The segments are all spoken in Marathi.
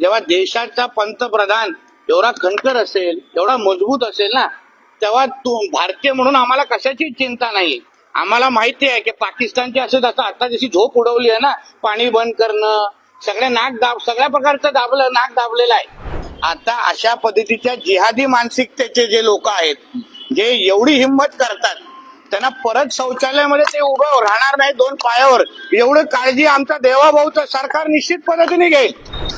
जेव्हा देशाचा पंतप्रधान एवढा खणकर असेल एवढा मजबूत असेल ना तेव्हा तू भारतीय म्हणून आम्हाला कशाची चिंता नाही? आम्हाला माहिती आहे की पाकिस्तानची असं जसं आता जशी झोप उडवली आहे ना पाणी बंद करणं सगळ्या नाक दाब सगळ्या प्रकारचं दाबलं नाक दाबलेलं आहे. आता अशा पद्धतीच्या जिहादी मानसिकतेचे जे लोक आहेत जे एवढी हिंमत करतात त्यांना परत शौचालयामध्ये ते उभं राहणार नाही दोन पायावर. एवढं काळजी आमचा देवाभाऊचं सरकार निश्चित पद्धतीने घेईल.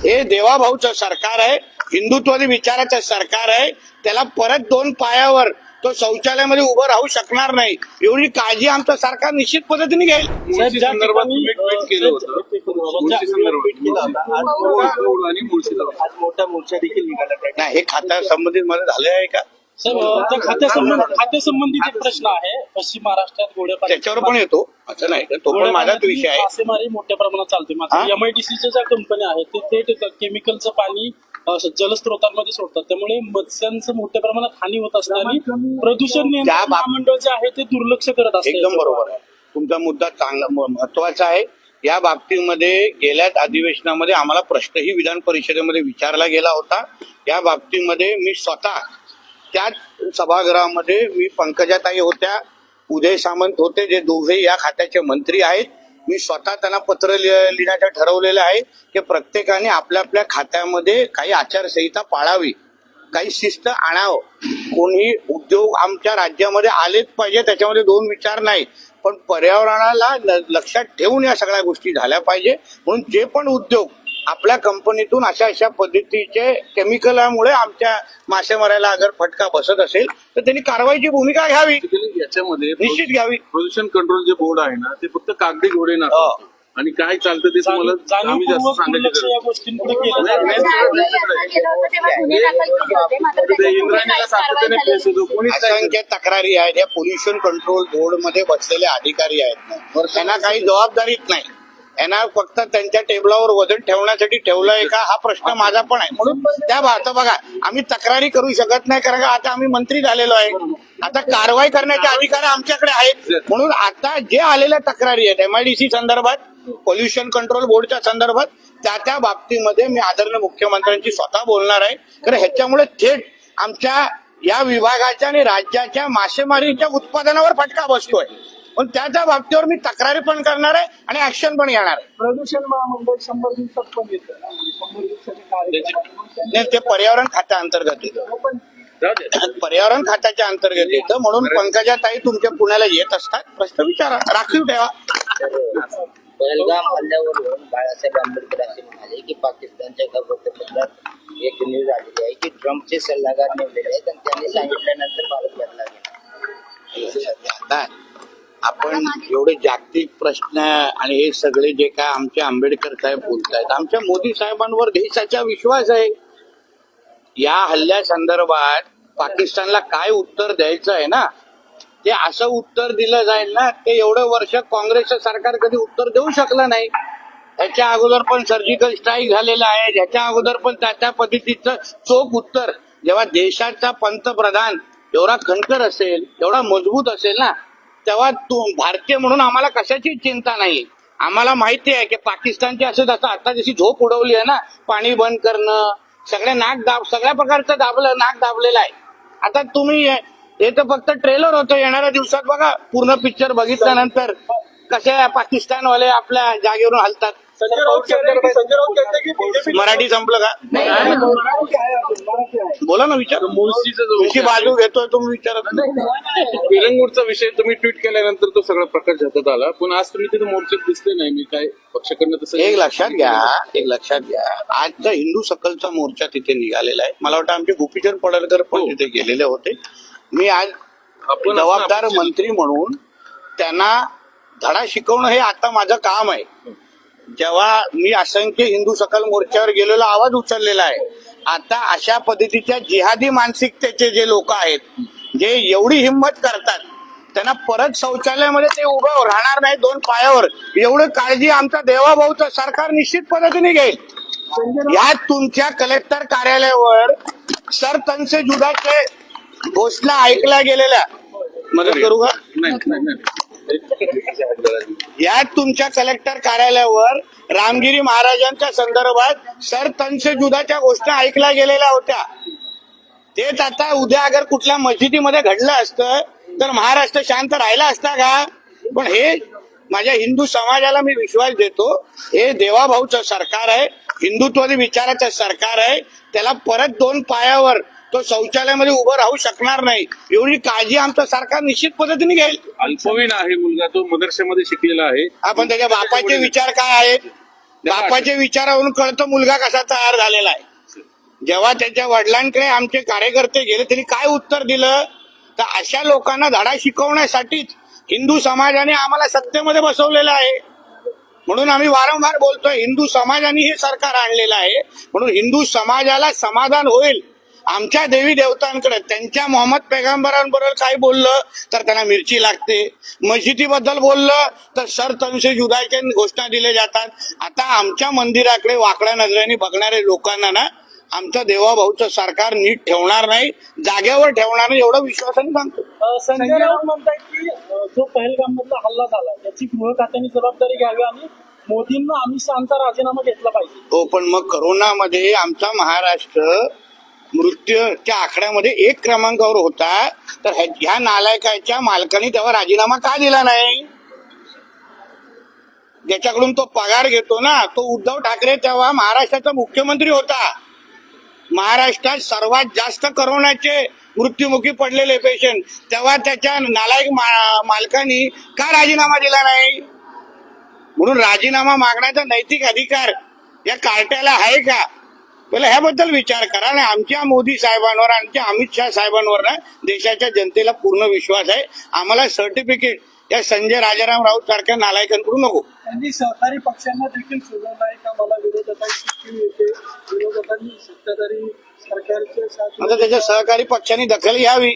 हे देवाभाऊचं सरकार आहे हिंदुत्वादी विचाराचं सरकार आहे. त्याला परत दोन पायावर तो शौचालयामध्ये उभं राहू शकणार नाही. एवढी काळजी आमचं सरकार निश्चित पद्धतीने घेईल. नाही हे खाता संबंधित मला झालं आहे का? साहेब त्या खात्यासंबंध खात्यासंबंधित एक प्रश्न आहे. पश्चिम महाराष्ट्रात गोड्यापाडी त्याच्यावर पण येतो. असं नाही तर तो पण माझाच विषय आहे. मासेमारी मोठ्या प्रमाणात चालते? मात्र एमआयडीसीच्या ज्या कंपन्या आहेत ते थेट केमिकलचं पाणी जलस्रोतांमध्ये सोडतात. त्यामुळे मत्स्यांचं मोठ्या प्रमाणात हानी होत असताना प्रदूषण नियंत्रण महामंडळ जे आहे ते दुर्लक्ष करत असते. एकदम बरोबर आहे. तुमचा मुद्दा चांगला महत्त्वाचा आहे. या बाबतीमध्ये गेल्याच अधिवेशनामध्ये आम्हाला प्रश्नही विधान परिषदेमध्ये विचारला गेला होता. या बाबतीमध्ये मी स्वतः त्याच सभागृहामध्ये मी पंकजाताई होत्या उदय सामंत होते जे दोघे या खात्याचे मंत्री आहेत. मी स्वतः त्यांना पत्र लिहिण्याचं ठरवलेलं आहे की प्रत्येकाने आपल्या आपल्या खात्यामध्ये काही आचारसंहिता पाळावी काही शिस्त आणावं. कोणी उद्योग आमच्या राज्यामध्ये आलेच पाहिजे त्याच्यामध्ये दोन विचार नाही. पण पर्यावरणाला ल- लक्षात ठेवून या सगळ्या गोष्टी झाल्या पाहिजे. म्हणून जे पण उद्योग आपल्या कंपनीतून अशा अशा पद्धतीचे केमिकलमुळे आमच्या मासेमाऱ्याला अगर फटका बसत असेल तर त्यांनी कारवाईची भूमिका घ्यावी. याच्यामध्ये निश्चित घ्यावी. प्रदूषण कंट्रोल जे बोर्ड आहे ना ते फक्त कागदी घोडे ना हो. आणि काय चालतं ते तुम्हाला आम्ही जास्त सांगायची तक्रारी आहेत. या पोल्युशन कंट्रोल बोर्डमध्ये बसलेले अधिकारी आहेत. ना त्यांना काही जबाबदारीच नाही. यांना फक्त त्यांच्या टेबलावर वजन ठेवण्यासाठी ठेवलंय का? हा प्रश्न माझा पण आहे. म्हणून त्या आता बघा आम्ही तक्रारी करू शकत नाही कारण का आता आम्ही मंत्री झालेलो आहे. आता कारवाई करण्याचे अधिकार आमच्याकडे आहेत. म्हणून आता जे आलेल्या तक्रारी आहेत एमआयडीसी संदर्भात पोल्युशन कंट्रोल बोर्डच्या संदर्भात त्या त्या बाबतीमध्ये मी आदरणीय मुख्यमंत्र्यांची स्वतः बोलणार आहे. कारण ह्याच्यामुळे थेट आमच्या या विभागाच्या आणि राज्याच्या मासेमारीच्या उत्पादनावर फटका बसतोय. पण त्या त्या बाबतीवर मी तक्रारी पण करणार आहे आणि ऍक्शन पण घेणार आहे. प्रदूषण महामंडळ शंभर दिवसात पण येतं. शंभर दिवसाचे कार्यक्रम नाही, ते पर्यावरण खात्या अंतर्गत येतं. पण. पर्यावरण खात्याच्या अंतर्गत येतं. म्हणून पंकजा ताई तुमच्या पुण्याला येत असतात. प्रश्न विचारा. राखीव ठेवा. पहलगाम हल्ल्यावरून बाळासाहेब आंबेडकर असे म्हणाले की पाकिस्तानच्या एका वृत्तपत्रात एक न्यूज आलेली आहे की ट्रम्पचे सल्लागार नेमलेले आहेत आणि त्यांनी सांगितल्यानंतर भारत बदला गेला आता आपण एवढे जागतिक प्रश्न आणि हे सगळे जे काय आमचे आंबेडकर साहेब बोलतायत आमच्या मोदी साहेबांवर देशाचा विश्वास आहे. या हल्ल्या संदर्भात पाकिस्तानला काय उत्तर द्यायचं आहे ना? ते असं उत्तर दिलं जाईल ना ते एवढं वर्ष काँग्रेसचं सरकार कधी उत्तर देऊ शकलं नाही. त्याच्या अगोदर पण सर्जिकल स्ट्राईक झालेला आहे ज्याच्या अगोदर पण त्या त्या पद्धतीचं चोख उत्तर. जेव्हा देशाचा पंतप्रधान एवढा खणकर असेल एवढा मजबूत असेल ना तेव्हा भारतीय म्हणून आम्हाला कशाची चिंता नाही? आम्हाला माहिती आहे की पाकिस्तानची असं जसं आता जशी झोप उडवली आहे ना पाणी बंद करणं सगळ्या नाक दाब सगळ्या प्रकारचं दाबलं नाक दाबलेलं आहे. आता तुम्ही हे तर फक्त ट्रेलर होतं. येणाऱ्या दिवसात बघा पूर्ण पिक्चर बघितल्यानंतर कसे पाकिस्तानवाले आपल्या जागेवरून हलतात. मराठी संपलं का? बोला ना विचार. तुमची बाजू घेतोय तुम्ही विचारत नाही. विरंगुळचा विषय तुम्ही ट्विट केल्यानंतर तो सगळा प्रकाश हातात आला. पण आज तुम्ही तिथे मोर्चात दिसले नाही. मी काय पक्षाकडनं तसं एक लक्षात घ्या एक लक्षात घ्या. आजचा हिंदू सकलचा मोर्चा तिथे निघालेला आहे. मला वाटतं आमचे गोपीचंद पडळकर पण हो. तिथे गेलेले होते. मी आज आपण जबाबदार मंत्री म्हणून त्यांना धडा शिकवणं हे आता माझं काम आहे. जेव्हा मी असंख्य हिंदू सकल मोर्चावर गेलेला आवाज उचललेला आहे. आता अशा पद्धतीच्या जिहादी मानसिकतेचे जे लोक आहेत जे एवढी हिंमत करतात त्यांना परत शौचालयामध्ये ते उभं राहणार नाही दोन पायावर. एवढं काळजी आमचा देवाभाऊचं सरकार निश्चित पद्धतीने घेईल. यात तुमच्या कलेक्टर कार्यालयावर सर तनसे जुदाचे घोषणा ऐकल्या गेलेल्या. मदत करू का? यात तुमच्या कलेक्टर कार्यालयावर रामगिरी महाराजांच्या संदर्भात सर तनसे जुदाच्या गोष्टी ऐकल्या गेलेल्या होत्या. तेच आता उद्या अगर कुठल्या मस्जिदीमध्ये घडलं असतं तर महाराष्ट्र शांत राहिला असता का? पण हे माझ्या हिंदू समाजाला मी विश्वास देतो हे देवाभाऊचं सरकार आहे हिंदुत्वादी विचाराचं सरकार आहे त्याला परत दोन पायावर तो शौचालयामध्ये उभं राहू शकणार नाही. एवढी काळजी आमचं सरकार निश्चित पद्धतीने घेईल. अल्पवयीन आहे मुलगा तो मदरशामध्ये शिकलेला आहे. आपण त्याच्या बापाचे विचार काय आहेत? बापाच्या विचारावरून कळतं मुलगा कसा तयार झालेला आहे. जेव्हा त्याच्या वडिलांकडे आमचे कार्यकर्ते गेले त्यांनी काय उत्तर दिलं? तर अशा लोकांना धडा शिकवण्यासाठीच हिंदू समाजाने आम्हाला सत्तेमध्ये बसवलेलं आहे. म्हणून आम्ही वारंवार बोलतोय हिंदू समाजाने हे सरकार आणलेलं आहे. म्हणून हिंदू समाजाला समाधान होईल. आमच्या देवी देवतांकडे त्यांच्या मोहम्मद पैगंबरांबरोबर काय बोललं तर त्यांना मिरची लागते. मस्जिदीबद्दल बोललं तर सर तंशे जुदाच्या घोषणा दिल्या जातात. आता आमच्या मंदिराकडे वाकड्या नजरेने बघणारे लोकांना ना आमचं देवाभाऊचं सरकार नीट ठेवणार नाही जागेवर ठेवणार नाही एवढं विश्वासाने सांगतो. संजय राऊत म्हणतायत की जो पहलगाम मधला हल्ला झाला त्याची गृह खात्याने जबाबदारी घ्यावी आणि मोदींना अमित शहाचा राजीनामा घेतला पाहिजे. हो पण मग करोनामध्ये आमचा महाराष्ट्र मृत्यूच्या आकड्यामध्ये एक क्रमांकावर होता तर ह्या- नालायकाच्या मालकाने तेव्हा राजीनामा का दिला नाही? ज्याच्याकडून तो पगार घेतो ना तो उद्धव ठाकरे तेव्हा महाराष्ट्राचा मुख्यमंत्री होता. महाराष्ट्रात सर्वात जास्त करोनाचे मृत्युमुखी पडलेले पेशंट तेव्हा त्याच्या नालायक मा- मालकानी का राजीनामा दिला नाही? म्हणून राजीनामा मागण्याचा नैतिक अधिकार या कार्ट्याला आहे का? पहिला ह्याबद्दल विचार करा. आणि आमच्या मोदी साहेबांवर आमच्या अमित शहा साहेबांवर ना देशाच्या जनतेला पूर्ण विश्वास आहे. आम्हाला सर्टिफिकेट या संजय राजाराम राऊत सारख्या नालायकांकडून नको. त्यांनी सहकारी पक्षांना देखील सोडवलं आहे का? मला विरोधकांची विरोधकांनी सत्ताधारी आता त्याच्या सहकारी पक्षांनी दखल घ्यावी.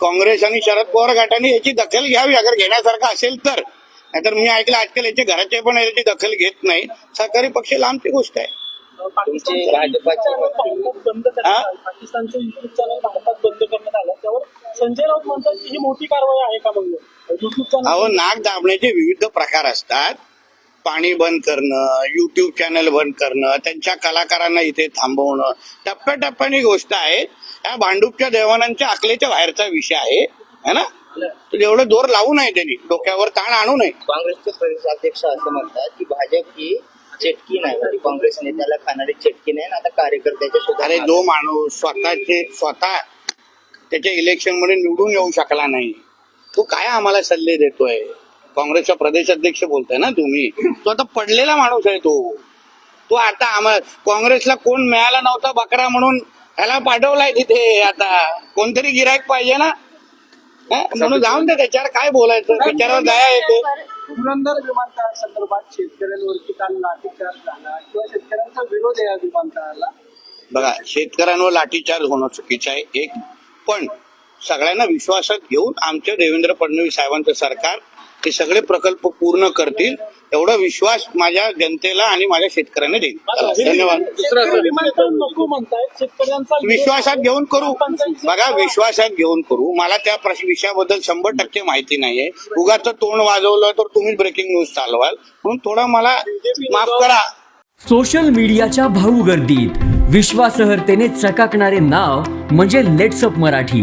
काँग्रेस आणि शरद पवार गटाने याची दखल घ्यावी. अगर घेण्यासारखं असेल तर. नाहीतर मी ऐकलं आजकाल याचे घराचे पण याची दखल घेत नाही. सहकारी पक्ष लांबची गोष्ट आहे. पाकिस्तानचे भाजपाचे. पाकिस्तानचे युट्यूब चॅनल भारतात बंद करण्यात आलं. त्यावर संजय राऊत म्हणतात की ही मोठी कारवाई आहे का मग युट्यूब अहो चॅनल नाक दाबण्याचे विविध प्रकार असतात. पाणी बंद करणं युट्यूब चॅनल बंद करणं त्यांच्या कलाकारांना इथे थांबवणं. टप्प्याटप्प्याने गोष्ट आहे. या भांडूपच्या देवानांच्या अकलेच्या बाहेरचा विषय आहे. है ना? एवढं जोर लावू नये त्यांनी. डोक्यावर ताण आणू नये. काँग्रेसचे प्रदेशाध्यक्ष असं म्हणतात की भाजप ही चटकी नाही म्हणजे काँग्रेस नेत्याला खाणारी चटकी नाही आता कार्यकर्त्याच्या सुद्धा अरे जो माणूस स्वतःचे स्वतः त्याच्या इलेक्शनमध्ये निवडून येऊ शकला नाही तो काय आम्हाला सल्ले देतोय? काँग्रेसचा प्रदेश अध्यक्ष बोलताय ना तुम्ही. तो आता पडलेला माणूस आहे तो. तो आता आम्हाला काँग्रेसला कोण मिळाला नव्हता बकरा म्हणून ह्याला पाठवलाय तिथे आता. कोणतरी गिरायक पाहिजे ना? हा? म्हणून जाऊन दे त्याच्यावर काय बोलायचं? त्याच्यावर दया येते. पुरंदर विमानतळ संदर्भात शेतकऱ्यांवरती काल लाठीचार्ज झाला किंवा शेतकऱ्यांचा विरोध आहे या विमानतळाला? बघा शेतकऱ्यांवर लाठीचार्ज होणं चुकीचं आहे. एक पण सगळ्यांना विश्वासात घेऊन आमच्या देवेंद्र फडणवीस साहेबांचं सरकार हे सगळे प्रकल्प पूर्ण करतील. एवढा विश्वास माझ्या जनतेला आणि माझ्या शेतकऱ्यांना देईल धन्यवाद. विश्वासात घेऊन करू. बघा विश्वासात घेऊन करू. मला त्या प्रश्न विषयाबद्दल शंभर टक्के माहिती नाहीये. उगाच तोंड वाजवलं तर तुम्ही ब्रेकिंग न्यूज चालवाल. म्हणून थोडं मला माफ करा. सोशल मीडियाच्या भाऊ गर्दीत. विश्वासार्हतेने चकाकणारे नाव म्हणजे लेट्सअप मराठी.